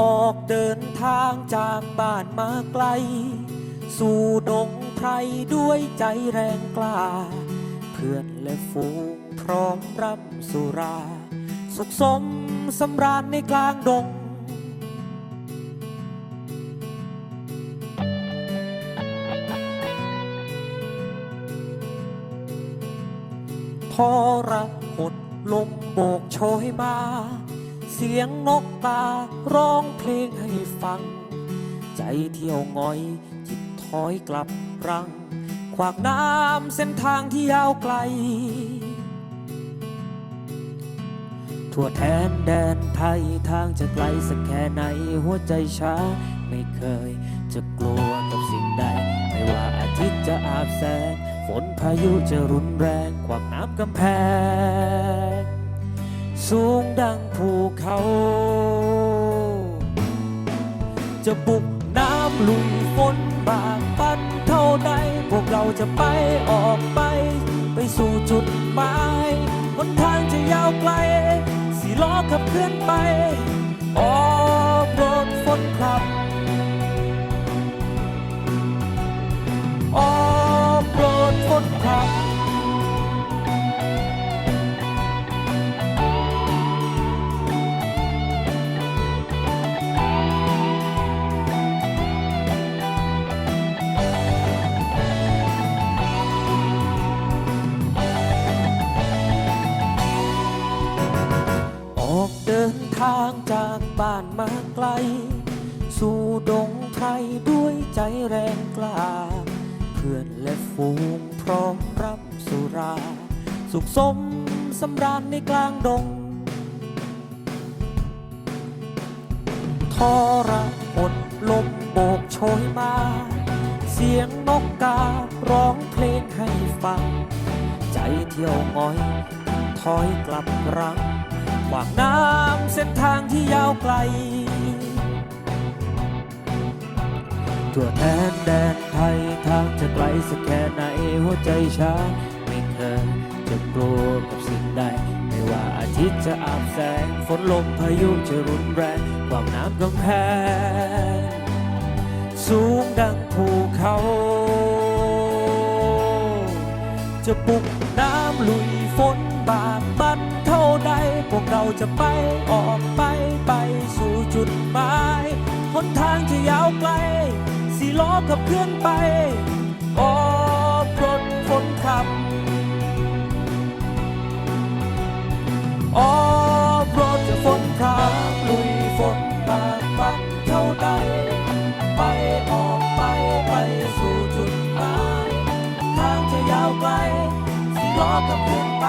ออกเดินทางจากบ้านมาไกล สู่ดงไพรด้วยใจแรงกล้า เพื่อนและฝูงพร้อมร่ำสุรา สุขสมสำราญในกลางดงทระหดลมโบกโชยมา เสียงนกการ้องเพลงให้ฟัง ใจเที่ยวงอยจิตถอยกลับรัง ขวากน้ำเส้นทางที่ยาวไกล ทั่วแทนแดนไทยทางจะไกลสักแค่ไหนหัวใจช้าไม่เคย จะกลัวกับสิ่งใด ไม่ว่าอาทิตย์จะอาบแสงฝนพายุจะรุนแรงขวากน้ำกำแพง สูงดังภูเขา จะบุกน้ำลุยฝนบากปันเท่าใด พวกเราจะไปออกไป ไปสู่จุดหมายหนทางจะยาวไกล สีล้อขับเคลื่อนไป ออกรถฝนคลับ ทางจากบ้านมาไกล สู่ดงไพรด้วยใจแรงกล้า เพื่อนและฝูงพร้อมรับสุรา สุขสมสำราญในกลางดง ทอรหดลมโบกโชยมา เสียงนกการ้องเพลงให้ฟัง ใจเที่ยวงอย ถอยกลับรัง ขวางน้ำเส้นทางที่ยาวไกล ทั่วแทนแดนไทยทางจะไกลสักแค่ไหนหัวใจช้าไม่เคยจะกลัวกับสิ่งใดไม่ว่าอาทิตย์จะอาบแสงฝนลมพายุจะรุนแรงความน้ำกำแพงสูงดังภูเขา จะบุกน้ำลุย จะไปออกไปไปสู่จุดหมายหนทางที่ยาวไกลสีล้อขับเคลื่อนไปออกรถฝนขับออกรถฝนขับลุยฝนบากบันเท่าใดไปออกไปไปสู่จุดหมายทางจะยาวไกลสิล้อกับเพื่อนไป